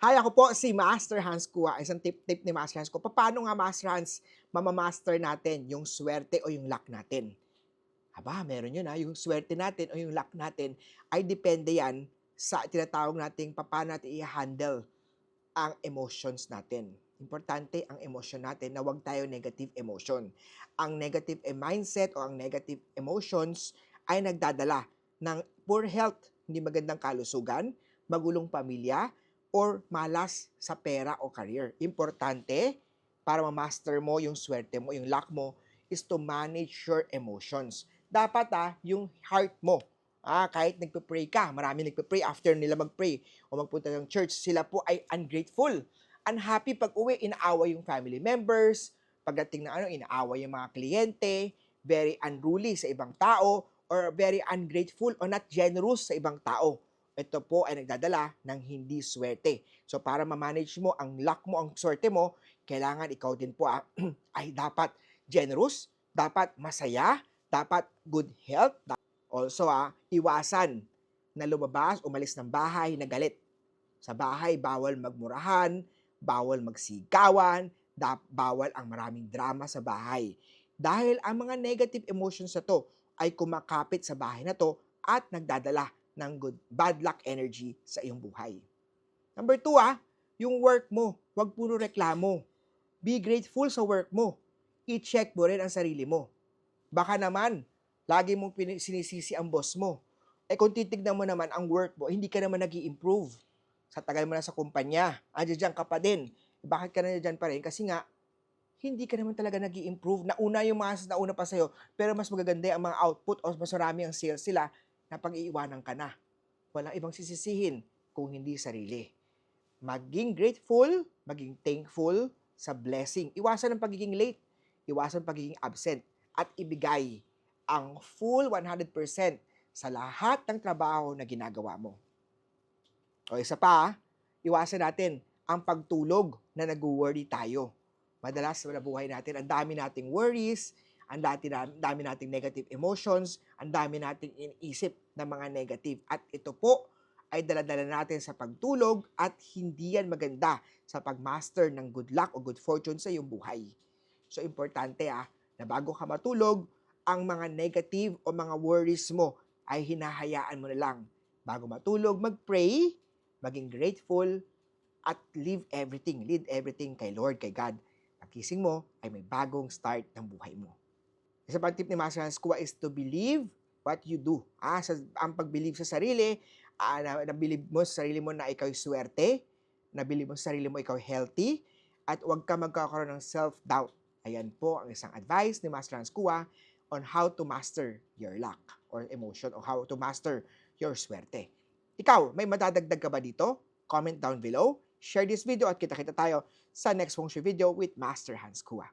Hi, ako po si Master Hans Kua. Isang tip-tip ni Master Hans Kua. Paano nga, Master Hans, mamamaster natin yung swerte o yung luck natin? Aba, meron yun ha. Yung swerte natin o yung luck natin ay depende yan sa tinatawag nating paano natin i-handle ang emotions natin. Importante ang emotion natin na huwag tayo negative emotion. Ang negative mindset o ang negative emotions ay nagdadala ng poor health, hindi magandang kalusugan, magulong pamilya, or malas sa pera o career. Importante para ma-master mo yung swerte mo, yung luck mo, is to manage your emotions. Dapat ah, yung heart mo, ah, kahit nagpe-pray ka, marami nagpe-pray after nila mag-pray o magpunta ng church, sila po ay ungrateful. Unhappy pag uwi, inaawa yung family members, pagdating na ano, inaawa yung mga kliyente, very unruly sa ibang tao, or very ungrateful or not generous sa ibang tao ito po ay nagdadala ng hindi swerte. So para ma-manage mo ang luck mo, ang swerte mo, kailangan ikaw din po ah, ay dapat generous, dapat masaya, dapat good health. Also ah, iwasan na lumabas, umalis ng bahay na galit. Sa bahay, bawal magmurahan, bawal magsigawan, bawal ang maraming drama sa bahay. Dahil ang mga negative emotions na to ay kumakapit sa bahay na to at nagdadala ng good, bad luck energy sa iyong buhay. Number two, ah, yung work mo, huwag puro reklamo. Be grateful sa work mo. I-check mo rin ang sarili mo. Baka naman, lagi mong sinisisi ang boss mo. Eh kung titignan mo naman ang work mo, hindi ka naman nag improve Sa tagal mo na sa kumpanya, andyan dyan ka pa din. Bakit ka na dyan pa rin? Kasi nga, hindi ka naman talaga nag improve Nauna yung mga nauna pa sa'yo, pero mas magaganda ang mga output o mas marami ang sales sila na pag-iiwanan ka na. Walang ibang sisisihin kung hindi sarili. Maging grateful, maging thankful sa blessing. Iwasan ang pagiging late, iwasan pagiging absent, at ibigay ang full 100% sa lahat ng trabaho na ginagawa mo. O isa pa, iwasan natin ang pagtulog na nag-worry tayo. Madalas sa buhay natin, ang dami nating worries, ang dati dami nating negative emotions, ang dami nating iniisip na mga negative. At ito po ay daladala natin sa pagtulog at hindi yan maganda sa pagmaster ng good luck o good fortune sa iyong buhay. So, importante ah, na bago ka matulog, ang mga negative o mga worries mo ay hinahayaan mo na lang. Bago matulog, mag-pray, maging grateful, at leave everything, lead everything kay Lord, kay God. Pagkising mo, ay may bagong start ng buhay mo. Isa pang tip ni Master Hans Kua is to believe what you do. Ah, sa, ang pag-believe sa sarili, ah, na, na-believe mo sa sarili mo na ikaw swerte, na-believe mo sa sarili mo ikaw healthy, at huwag ka magkakaroon ng self-doubt. Ayan po ang isang advice ni Master Hans Kua on how to master your luck or emotion or how to master your swerte. Ikaw, may madadagdag ka ba dito? Comment down below, share this video at kita-kita tayo sa next Feng Shui video with Master Hans Kua.